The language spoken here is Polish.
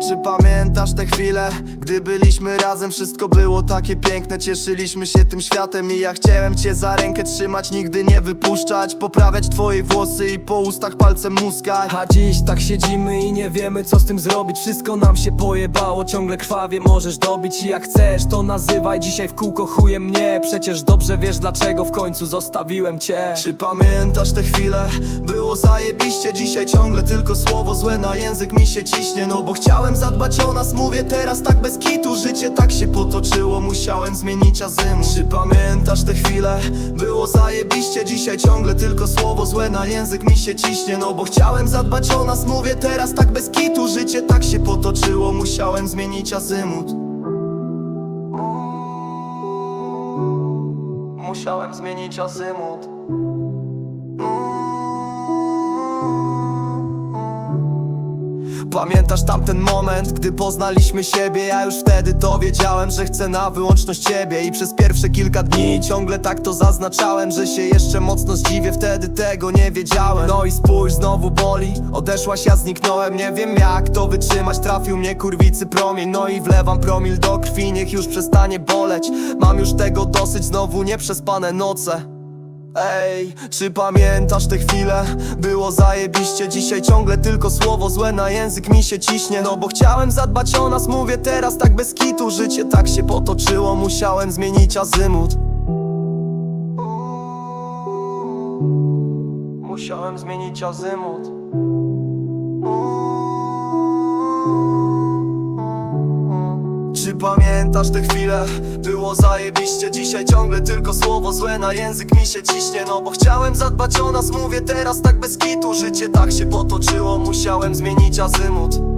Czy pamiętasz te chwile, gdy byliśmy razem? Wszystko było takie piękne, cieszyliśmy się tym światem. I ja chciałem cię za rękę trzymać, nigdy nie wypuszczać. Poprawiać twoje włosy i po ustach palcem muskać A dziś tak siedzimy i nie wiemy co z tym zrobić. Wszystko nam się pojebało, ciągle krwawie możesz dobić. I jak chcesz to nazywaj dzisiaj w kółko chuje mnie. Przecież dobrze wiesz dlaczego w końcu zostawiłem cię. Czy pamiętasz te chwile? Było zajebiście, dzisiaj ciągle tylko słowo złe na język mi się ciśnie. No bo chciałem zadbać o nas, mówię teraz tak bez kitu. Życie tak się potoczyło, musiałem zmienić azymut Czy pamiętasz te chwile? Było zajebiście, dzisiaj ciągle tylko słowo złe na język mi się ciśnie. No bo chciałem zadbać o nas, mówię teraz tak bez kitu. Życie tak się potoczyło, musiałem zmienić azymut Musiałem zmienić azymut Pamiętasz tamten moment, gdy poznaliśmy siebie? Ja już wtedy to wiedziałem, że chcę na wyłączność ciebie I przez pierwsze kilka dni ciągle tak to zaznaczałem Że się jeszcze mocno zdziwię, wtedy tego nie wiedziałem. No i spójrz, znowu boli. Odeszłaś, ja zniknąłem, nie wiem jak to wytrzymać. Trafił mnie kurwicy promień. No i wlewam promil do krwi, niech już przestanie boleć. Mam już tego dosyć, znowu nieprzespane noce Ej, czy pamiętasz te chwile? Było zajebiście, dzisiaj ciągle tylko słowo złe na język mi się ciśnie. No bo chciałem zadbać o nas, mówię teraz tak bez kitu. Życie tak się potoczyło, musiałem zmienić azymut. Musiałem zmienić azymut pamiętasz te chwile? Było zajebiście, dzisiaj ciągle tylko słowo złe na język mi się ciśnie. No bo chciałem zadbać o nas, mówię teraz tak bez kitu. Życie tak się potoczyło, musiałem zmienić azymut